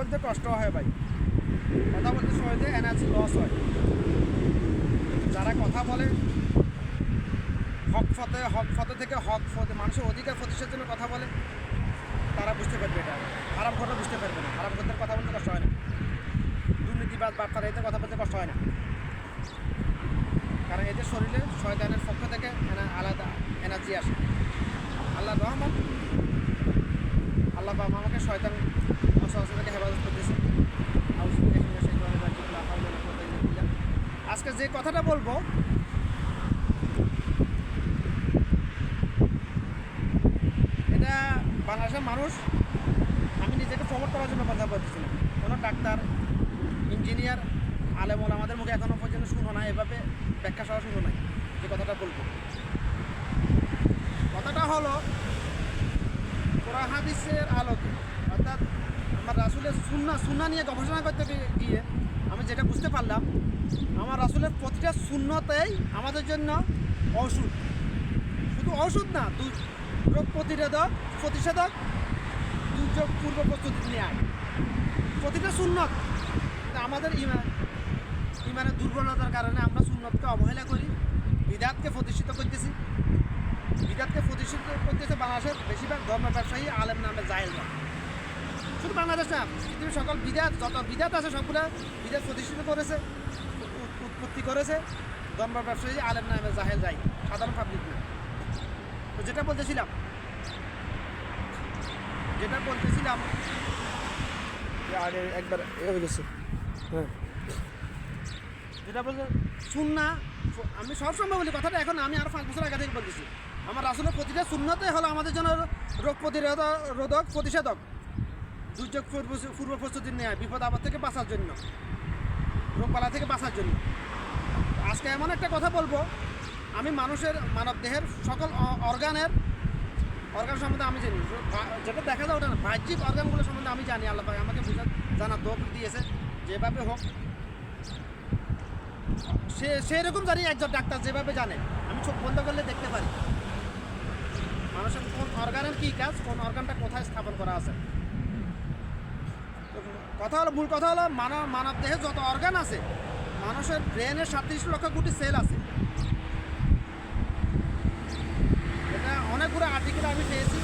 বলতে কষ্ট হয় ভাই। কথা বলতে সহজে এনার্জি লস হয়। যারা কথা বলে, হক ফতে হক ফতে থেকে হক ফতে, মানুষের অধিকার প্রতিষ্ঠার জন্য কথা বলে, তারা বুঝতে পারবে এটা। খারাপ ঘটনা বুঝতে পারবে না। খারাপ ঘটনার কথা বলতে কষ্ট হয় না। দুর্নীতিবাদ বাটপার এতে কথা বলতে কষ্ট হয় না। কারণ এদের শরীরে শয়তানের পক্ষ থেকে আলাদা এনার্জি আসে। আল্লাহ রহমান আল্লাহ বাবা আমাকে শয়তান হেফাজত করতেছে। আজকে যে কথাটা বলব, এটা বাংলাদেশের মানুষ, আমি নিজেকে প্রমোট করার জন্য কথা বলতেছি না। কোনো ডাক্তার ইঞ্জিনিয়ার আলেমল আমাদের মুখে এখনও পর্যন্ত শুনো না এভাবে ব্যাখ্যা সহ শুনো নাই যে কথাটা বলব। কথাটা হলো, কোরআন হাদিসের আলোকে আমার রাসুলের সুন্না সুন্না নিয়ে গবেষণা করতে গিয়ে- আমি যেটা বুঝতে পারলাম, আমার রাসুলের প্রতিটা শূন্যতেই আমাদের জন্য ওষুধ শুধু ওষুধ না দু- রোগ প্রতিরোধক, প্রতিষেধক দুর্যোগ পূর্ব প্রস্তুতি নেয় প্রতিটা কিন্তু আমাদের ইমান ইমানের দুর্বলতার কারণে আমরা সুন্নতকে অবহেলা করি, বিদাতকে প্রতিষ্ঠিত করতেছি। বিদাতকে প্রতিষ্ঠিত করতেছে বাংলাদেশের বেশিরভাগ ধর্ম ব্যবসায়ী আলেম নামে জাহেলরা শুধু বাংলাদেশ না, পৃথিবীর সকল বিদাত যত বিদাত আছে সবগুলো বিদাত প্রতিষ্ঠিত করেছে উৎপত্তি করেছে। ধর্ম ব্যবসায়ী আলেম নামে জাহেল যাই সাধারণ পাবলিক না। তো যেটা বলতেছিলাম যেটা বলতেছিলাম একবার হয়ে হ্যাঁ। যেটা বলতে, সুন্না আমি সবসময় বলি, কথাটা এখন আমি আরও পাঁচ বছর আগে থেকে বলতেছি। আমার আসলে প্রতিটা শূন্যতে হলো আমাদের জন্য রোগ প্রতিরোধ, রোধক প্রতিষেধক। দুর্যোগ পূর্ব প্রস্তুতি নেয়, বিপদ আপদ থেকে বাঁচার জন্য। রোগবালা থেকে বাঁচার জন্য। আজকে এমন একটা কথা বলব, আমি মানুষের মানব দেহের সকল অর্গানের, অর্গান সম্বন্ধে আমি জানি। যেটা দেখা যায় ওটা না, বাহ্যিক অর্গানগুলো সম্বন্ধে আমি জানি, আল্লাহ আমাকে বুঝা জানা দোক দিয়েছে, যেভাবে হোক। সে সেরকম জানি একজন ডাক্তার যেভাবে জানে, আমি চোখ বন্ধ করলে দেখতে পারি। মানুষের কোন অর্গানের কী কাজ, কোন অর্গানটা কোথায় স্থাপন করা আছে? কথা হলো, মূল কথা হলো মানব মানব দেহে যত অর্গান আছে, মানুষের ব্রেনের সাতত্রিশ লক্ষ কোটি সেল আছে। এটা অনেকগুলো আর্টিকেল আমি পেয়েছি।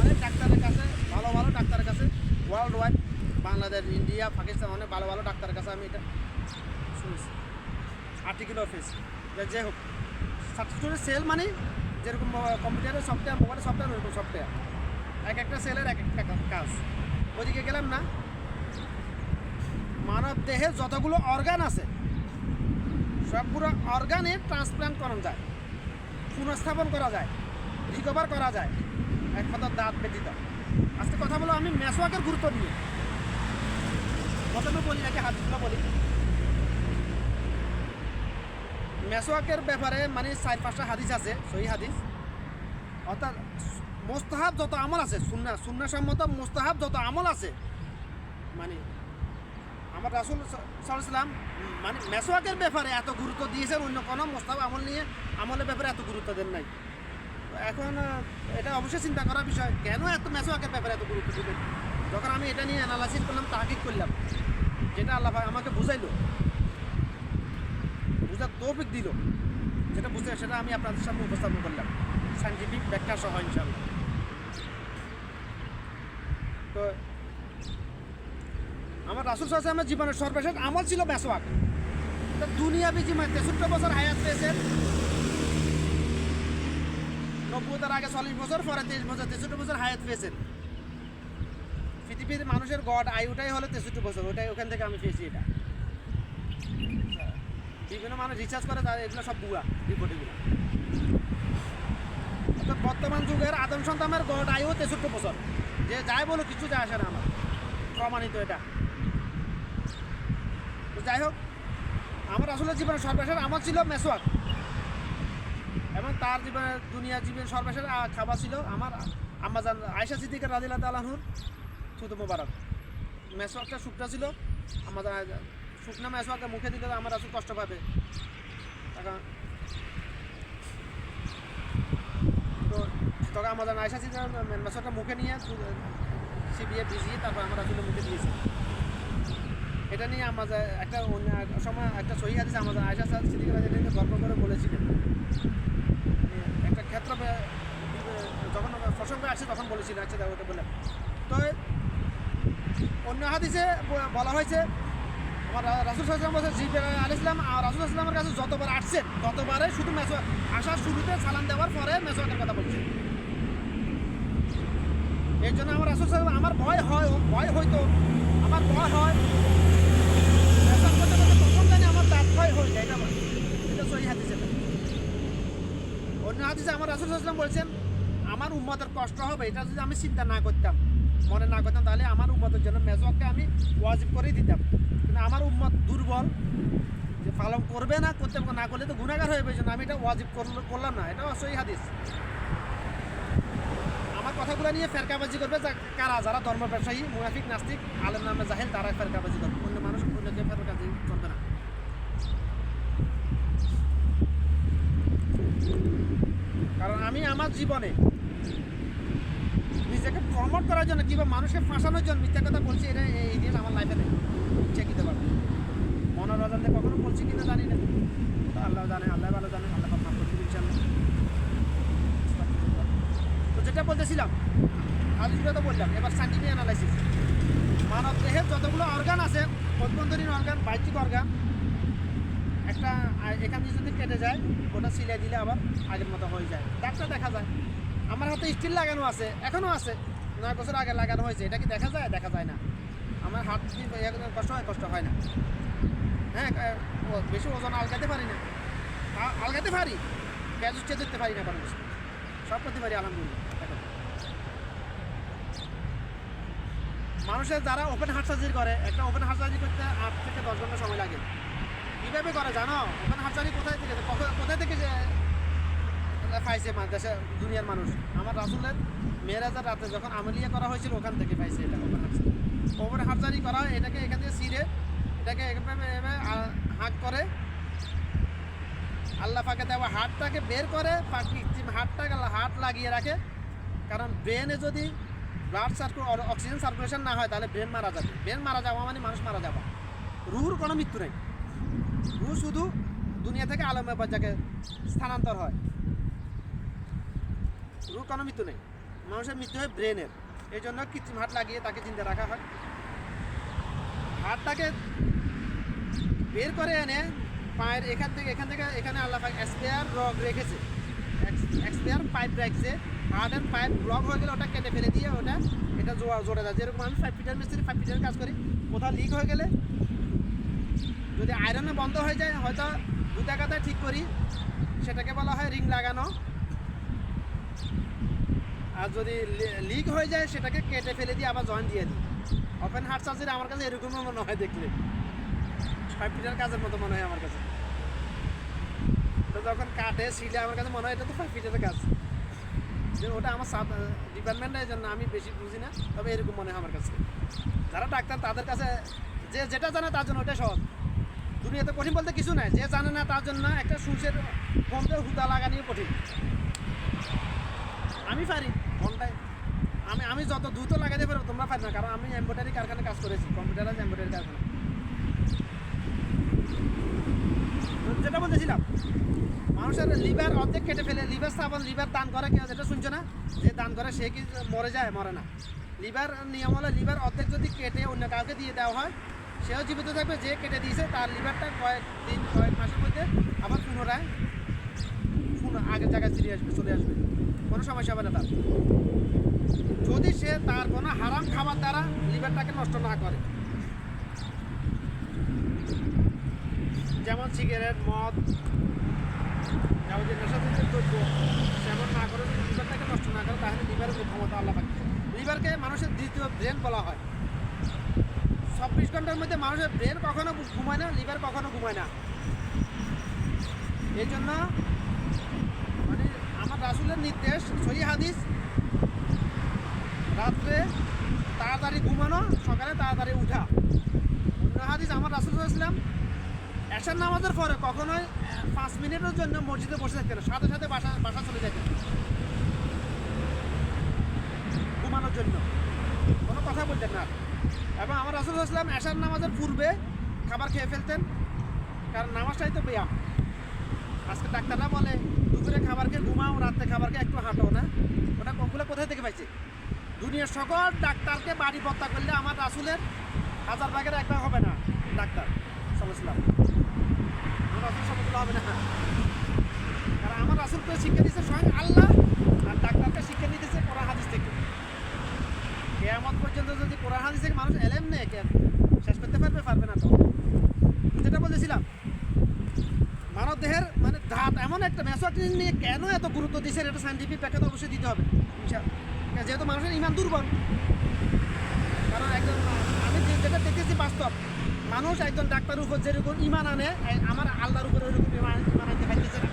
অনেক ডাক্তারের কাছে, ভালো ভালো ডাক্তারের কাছে world wide Bangladesh, India, Pakistan, অনেক ভালো ভালো ডাক্তারের কাছে আমি এটা শুনেছি। আর্টিকেলও অফিস যে হোক সাবস্টিটিউটের সেল মানে যেরকম কম্পিউটারের সফটওয়্যার মোবাইলের সফটওয়্যার ওরকম সফটওয়্যার এক একটা সেলের এক একটা কাজ। ওদিকে গেলাম না মানব দেহে যতগুলো অর্গান আছে, সবগুলো অর্গানে ট্রান্সপ্লান্ট করা যায়, পুনঃস্থাপন করা যায় রিকভার করা যায়, একমাত্র দাঁত ব্যতীত। আজকে কথা বলো আমি মেসওয়াকের গুরুত্ব নিয়ে। প্রথমে বলি নাকি হাতগুলো বলি। মেসওয়াকের ব্যাপারে মানে চার পাঁচটা হাদিস আছে, সহি হাদিস। অর্থাৎ মোস্তাহাব যত আমল আছে, সুন্না সুন্না সম্মত মোস্তাহাব যত আমল আছে মানে আমার রাসুল সাল্লাম মানে মেসওয়াকের ব্যাপারে এত গুরুত্ব দিয়েছেন, অন্য কোনো মোস্তাহাব আমল নিয়ে আমলের ব্যাপারে এত গুরুত্ব দেন নাই। এখন এটা অবশ্যই চিন্তা করার বিষয়, কেন এত মেসওয়াকের ব্যাপারে এত গুরুত্ব দিলেন? যখন আমি এটা নিয়ে অ্যানালাইসিস করলাম, তাহাকিক করলাম, যেটা আল্লাহ পাক আমাকে বুঝাইলো, বুঝার তৌফিক দিল, যেটা বুঝতে সেটা আমি আপনাদের সামনে উপস্থাপন করলাম। সাইন্টিফিক ব্যাখ্যা সহ ইনশাল্লাহ তো আমার রাসুল সাহেবের জীবনের সর্বশেষ আমল ছিল মেসওয়াক। তো দুনিয়াবি জীবন তেষট্টি বছর হায়াত পেয়েছেন নব্বই তার আগে চল্লিশ বছর, পরে তেইশ বছর, তেষট্টি বছর হায়াত পেয়েছেন পৃথিবীর মানুষের গড আয়ুটাই হলো তেষট্টি বছর, ওটাই ওখান থেকে আমি পেয়েছি এটা। বিভিন্ন মানুষ রিচার্জ করে তাদের এগুলো সব বুয়া রিপোর্ট এগুলো। বর্তমান যুগের আদম সন্তানের গড় আয়ু তেষট্টি বছর। যে যাই বলো কিছু যায় আসে না আমার। প্রমাণিত এটা। তো যাই হোক, আমার আসলে জীবনের সর্বশেষ আমার ছিল মেসওয়াক এবং তার জীবনের দুনিয়া জীবন সর্বশেষ খাবার ছিল আমার আম্মাজান আয়সা সিদ্দিকের রাজিল্লা তালাহুর থুতু মোবারক। মেসওয়াকটা শুকনা ছিল আমাদের শুকনা মেসওয়াকটা মুখে দিলে আমার আসলে কষ্ট পাবে। তখন তো আমাদের আয়সা সিদ্দিক মেসওয়াকটা মুখে নিয়ে চিবিয়ে ভিজিয়ে তারপর আমরা আসলে মুখে দিয়েছি। এটা নিয়ে আমাদের একটা সময় একটা সহি হাদিস আমাদের আয়সা স্যার সিদ্দিকা রাজি নিয়ে গল্প করে বলেছিলেন। একটা ক্ষেত্র যখন প্রসঙ্গে আসছে তখন বলেছিলেন আচ্ছা দেখো ওটা বললাম তো অন্য হাদিসে বলা হয়েছে, আমার রাসুল সাল্লাম বলছে জিব্রাইল আলাইহিস সালাম আর রাসুল সাল্লামের কাছে যতবার আসছেন, ততবারে শুধু মেসো আসার শুরুতে সালাম দেওয়ার পরে মেসোয়াকের কথা বলছে এর জন্য আমার রাসুল সাল্লাম আমার ভয় হয় ভয় হয়তো আমার ভয় হয় মেসোয়াক করতে করতে তখন জানি আমার দাঁত ভয় হয়ে যায় এটা বলে। এটা সহি হাদিসে না। অন্য হাদিসে আমার রাসুল সাল্লাম বলছেন, আমার উম্মতের কষ্ট হবে, এটা যদি আমি চিন্তা না করতাম, মনে না করতাম, তাহলে আমার উম্মতের জন্য মেজককে আমি ওয়াজিব করেই দিতাম। কিন্তু আমার উম্মত দুর্বল, যে পালন করবে না, করতে না করলে তো গুণাগার হয়ে জন্য আমি এটা ওয়াজিব করল- করলাম না এটা সহি হাদিস। আমার কথাগুলো নিয়ে ফেরকাবাজি করবে কারা? যারা ধর্ম ব্যবসায়ী মুনাফিক, নাস্তিক, আলেম নামে জাহেল তারা ফেরকাবাজি করবে। অন্য মানুষ অন্যকে ফেরকাবাজি করবে না কারণ আমি আমার জীবনে। নিজেকে প্রমোট করার জন্য, কিংবা মানুষকে ফাঁসানোর জন্য, মিথ্যা কথা বলছি, এটা এই দিন আমার লাইফে নেই। চেক দিতে পারব। মনের রাজাতে কখনো বলছি কিনা জানি না। তো আল্লাহ জানে, আল্লাহ ভালো জানে, আল্লাহ মাফ করতে দিচ্ছে তো যেটা বলতেছিলাম আলোচনা তো বললাম, এবার সাইন্টিফিক অ্যানালাইসিস মানব দেহের যতগুলো অর্গান আছে অভ্যন্তরীণ অর্গান বাহ্যিক অর্গান একটা এখান দিয়ে যদি কেটে যায়, ওটা সিলাই দিলে আবার আগের মতো হয়ে যায়। ডাক্তার দেখা যায়। আমার হাতে স্টিল লাগানো আছে এখনও আছে। নয় বছর আগে লাগানো হয়েছে, এটা কি দেখা যায়? দেখা যায় না। আমার হাত একদম কষ্ট হয় কষ্ট হয় না। হ্যাঁ বেশি ওজন আলগাতে পারি না। আলগাতে পারি, পেঁয়াজ উচ্চে ধরতে পারি না মানুষ সব করতে পারি, আলহামদুলিল্লাহ। মানুষের যারা ওপেন হার্ট সার্জারি করে, একটা ওপেন হার্ট সার্জারি করতে আট থেকে দশ ঘণ্টা সময় লাগে। কীভাবে করে, জানো? ওপেন হার্ট সার্জারি কোথায় থেকে কোথায় থেকে যে পাইছে দেশে দুনিয়ার মানুষ। আমার রাসুলের মেয়েরাজার রাতে যখন আমলিয়া করা হয়েছিল, ওখান থেকে পাইছে এটা। ওপেন হার্ট ওপেন হার্ট করা হয়, এটাকে এখান থেকে সিরে এটাকে এভাবে হাঁক করে। আল্লাহ পাকে দেওয়া হাটটাকে বের করে কৃত্রিম হাটটাকে হাট লাগিয়ে রাখে। কারণ ব্রেনে যদি ব্লাড সার্কুল অক্সিজেন সার্কুলেশন না হয়, তাহলে ব্রেন মারা যাবে। ব্রেন মারা যাওয়া মানে মানুষ মারা যাওয়া। রুহুর কোনো মৃত্যু নেই। রুহ শুধু দুনিয়া থেকে আলমে পর্যায়ে স্থানান্তর হয়। রু কোনো মৃত্যু নেই, মানুষের মৃত্যু হয় ব্রেনের। এই জন্য কৃত্রিম হাট লাগিয়ে তাকে জিন্দা রাখা হয়। হাটটাকে বের করে এনে পায়ের এখান থেকে এখান থেকে, এখানে আল্লাহ এক্সপেয়ার রগ রেখেছে। এক্সপেয়ার পাইপ রাখছে। হার্ড অ্যান্ড পাইপ ব্লক হয়ে গেলে ওটা কেটে ফেলে দিয়ে ওটা, এটা জোড়া জোড়ে দেয়। যেরকম আমি ফাইভ ফিটার মিস্ত্রি ফাইভ ফিটার কাজ করি, কোথাও লিক হয়ে গেলে যদি আয়রনে বন্ধ হয়ে যায়, হয়তো দু টাকাতে ঠিক করি। সেটাকে বলা হয় রিং লাগানো। আর যদি লিক হয়ে যায়, সেটাকে কেটে ফেলে দিয়ে আবার জয়েন দিয়ে দিই। ওপেন হার্ট সার্জারি আমার কাছে এরকমই মনে হয় দেখলে। ফাইভ ফিটার কাজের মতো মনে হয় আমার কাছে। তো যখন কাটে সিলে আমার কাছে মনে হয় এটা তো ফাইভ ফিটারের কাজ। যে ওটা আমার সাব ডিপার্টমেন্টের জন্য আমি বেশি বুঝি না, তবে এরকম মনে হয় আমার কাছে। যারা ডাক্তার, তাদের কাছে যে যেটা জানে তার জন্য ওটা সহজ। দুনিয়াতে কঠিন বলতে কিছু নাই। যে জানে না তার জন্য একটা সুচের ফোনতে হুদা লাগানিও কঠিন। আমি পারি, ঘন্টায়। আমি আমি যত দ্রুত লাগাতে পারব তোমরা পারি না। কারণ আমি এম্ব্রয়ডারি কারখানায় কাজ করেছি কম্পিউটার আছে এম্ব্রয়ডারি কারখানা। যেটা বলতেছিলাম, মানুষের লিভার অর্ধেক কেটে ফেলে লিভার স্থাপন লিভার দান করে, কেউ যেটা শুনছো না, যে দান করে, সে কি মরে যায়? মরে না। লিভার নিয়ম হলে লিভার অর্ধেক যদি কেটে অন্য কাউকে দিয়ে দেওয়া হয় সেও জীবিত থাকবে, যে কেটে দিয়েছে তার লিভারটা কয়েক দিন, কয়েক মাসের মধ্যে আবার পুনরায় পুনঃ আগের জায়গায় ফিরে আসবে, চলে আসবে। কোনো সমস্যা হবে না তার। যদি সে তার কোনো হারাম খাবার দ্বারা লিভারটাকে নষ্ট না করে, যেমন সিগারেট, মদ, যাবতীয় নেশাজাতীয় দ্রব্য সেমন না করে যদি লিভারটাকে নষ্ট না করে, তাহলে লিভারের ক্ষমতা আল্লাহ পাচ্ছে লিভারকে মানুষের দ্বিতীয় ব্রেন বলা হয়। চব্বিশ ঘণ্টার মধ্যে মানুষের ব্রেন কখনো ঘুমায় না লিভার কখনো ঘুমায় না। এই জন্য মানে আমার রাসুলের নির্দেশ, সহি হাদিস, রাত্রে তাড়াতাড়ি ঘুমানো, সকালে তাড়াতাড়ি উঠা। অন্য হাদিস আমার রাসুল ইসলাম এসার নামাজের পরে কখনোই পাঁচ মিনিটের জন্য মসজিদে বসে থাকতেন। সাথে সাথে বাসা বাসা চলে যেতেন ঘুমানোর জন্য। কোনো কথা বলতেন না। এবং আমার রাসুল ইসলাম এশার নামাজের পূর্বে খাবার খেয়ে ফেলতেন। কারণ নামাজটাই তো ব্যায়াম আজকে ডাক্তাররা বলে, দুপুরে খাবার খেয়ে ঘুমাও, রাতে খাবার খেয়ে একটু হাঁটো না। ওটা ওগুলো কোথায় থেকে পাইছে? দুনিয়ার সকল ডাক্তারকে বাড়ি বত্তা করলে আমার রাসুলের হাজার ভাগের এক হবে না ডাক্তার সাল্লাম আমার রাসুল সমতুল্য হবে না। কারণ আমার রাসুলকে শিক্ষা দিচ্ছে স্বয়ং আল্লাহ আর ডাক্তারকে শিক্ষা দিতেছে কোরআন হাদিস থেকে কেয়ামত পর্যন্ত যদি কোরআন হাদিস থেকে মানুষ এলেম নেই কে শেষ করতে পারবে পারবে না তো যেটা বলেছিলাম মানব দেহের মানে ধাত এমন মেসোয়াক নিয়ে কেন এত গুরুত্ব দিচ্ছে এটা সাইন্টিফিক ব্যাখ্যা অবশ্যই দিতে হবে। যেহেতু মানুষের ইমান দুর্বল। কারণ একজন, আমি যেটা দেখেছি বাস্তব, মানুষ একজন ডাক্তারের উপর যেরকম ইমান আনে আমার আল্লাহর উপরে ওইরকম ইমান ইমান আনতে পারতেছে না।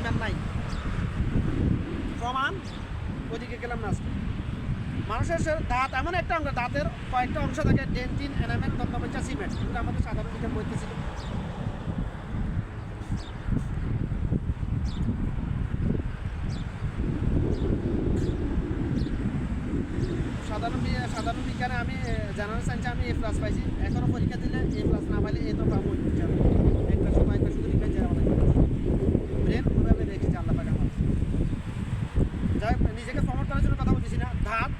ইমান নাই। প্রমাণ ওইদিকে গেলাম না। মানুষের দাঁত, এমন একটা অঙ্গ দাঁতের কয়েকটা অংশ থাকে, ডেন্টিন এনামেল দন্তপঞ্চা সিমেন্ট। এগুলো আমাদের সাধারণ দিকে বইতে ছিল সাধারণ বিজ্ঞানে আমি জেনারেল সায়েন্সে আমি এ প্লাস পাইছি। এখনও পরীক্ষা দিলে এ প্লাস না পাইলে এ তো পাবো একটা সময় একটা শুধু লিখে যাওয়া লাগে। ব্রেন ওইভাবে রেখেছে আল্লাহ পাকে আমার যাই নিজেকে প্রমোট করার জন্য কথা বলতেছি না। দাঁত।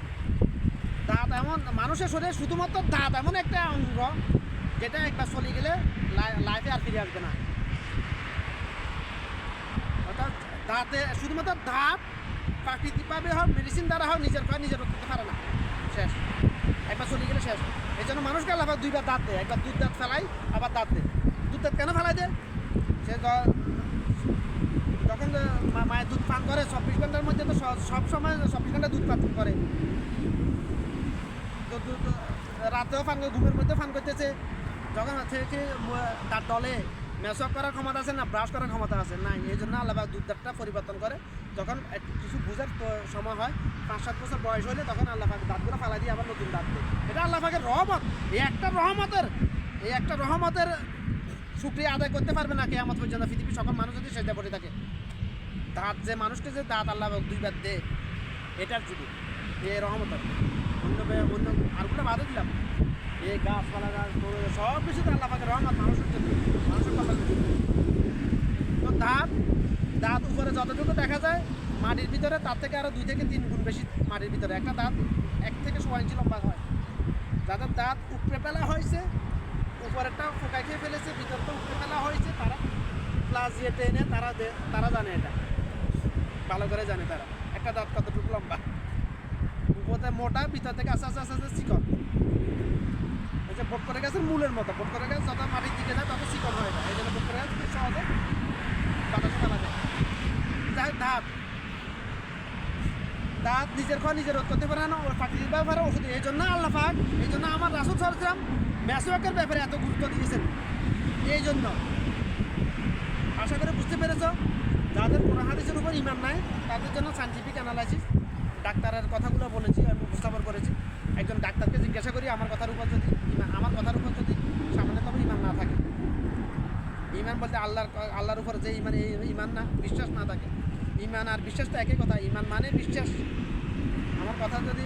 দাঁত এমন, মানুষের শরীরে শুধুমাত্র দাঁত এমন একটা অঙ্গ যেটা একবার চলে গেলে লাইফে আর ফিরে আসবে না। অর্থাৎ দাঁতে, শুধুমাত্র দাঁত, প্রাকৃতিকভাবে হোক মেডিসিন দ্বারা হোক, নিজের নিজের করতে না। শেষ। একবার চলে গেলে শেষ। এই জন্য মানুষকে পাক দুইবার দাঁত দেয় একবার দুধ দাঁত ফেলাই, আবার দাঁত দেয় দুধ দাঁত কেন ফেলাই দেয় সে যখন মায়ের দুধ পান করে, চব্বিশ ঘণ্টার মধ্যে তো সব সময় চব্বিশ ঘণ্টা দুধ পান করে। তো দুধ, রাতেও পান করে, ঘুমের মধ্যে পান করতেছে। যখন থেকে তার দলে মেসক করার ক্ষমতা আছে না ব্রাশ করার ক্ষমতা আছে না এই জন্য পাক দুধ দাঁতটা পরিবর্তন করে। যখন কিছু বুঝার সময় হয় পাঁচ সাত বছর বয়স হলে তখন আল্লাহ পাক দাঁতগুলো ফালা দিয়ে আবার নতুন দাঁত দেয়। এটা আল্লাহ পাকের রহমত। এই একটা রহমতের এই একটা রহমতের শুক্রিয়া আদায় করতে পারবে না কেয়ামত পর্যন্ত। পৃথিবীর সকল মানুষ যদি সেটা পড়ে থাকে। দাঁত যে মানুষকে যে দাঁত আল্লাহ পাক দুইবার দেয় এটার যুগে এ রহমতের অন্য অন্য আরগুলো বাদে দিলাম। এই গাছপালা, গাছ সব কিছুতে আল্লাহ পাকের রহমত মানুষের জন্য। মানুষের কপাল তো দাঁত দাঁত উপরে যতটুকু দেখা যায় মাটির ভিতরে তার থেকে আরও দুই থেকে তিন গুণ বেশি মাটির ভিতরে। একটা দাঁত এক থেকে সোয়া ইঞ্চি লম্বা হয়। যাদের দাঁত উপরে ফেলা হয়েছে উপরেরটা ফোকাই খেয়ে ফেলেছে ভিতরটা উপরে ফেলা হয়েছে তারা প্লাস দিয়ে টেনে তারা তারা জানে এটা। ভালো করে জানে তারা একটা দাঁত কতটুকু লম্বা। উপরে মোটা ভিতর থেকে আস্তে আস্তে আস্তে আস্তে চিকন। এই যে ভোট করে গাছের মূলের মতো ভোট করে গাছ যত মাটির দিকে যায় তত চিকন হয়ে যায় এই জন্য ভোট করে গাছ সহজে বাতাসে ফেলা যায়। যাই হোক, দাঁত দাঁত নিজের খাওয়া নিজের রোধ করতে পারে না প্রাকৃতিক ব্যাপারে ওষুধ, এই জন্য আল্লাহ পাক, এই জন্য আমার রাসুল সরসাম মেসোয়াকের ব্যাপারে এত গুরুত্ব দিয়েছেন। এই জন্য। আশা করে বুঝতে পেরেছ, যাদের হাদিসের উপর ইমান নাই, তাদের জন্য সাইন্টিফিক অ্যানালাইসিস ডাক্তারের কথাগুলো বলেছি, আমি উপস্থাপন করেছি। একজন ডাক্তারকে জিজ্ঞাসা করি, আমার কথার উপর যদি আমার কথার উপর যদি সামনে তবে ইমান না থাকে? ইমান বলতে আল্লাহর আল্লাহর উপর যে ইমান ইমান না, বিশ্বাস না থাকে। ইমান আর বিশ্বাস তো একই কথা। ইমান মানে বিশ্বাস। আমার কথা যদি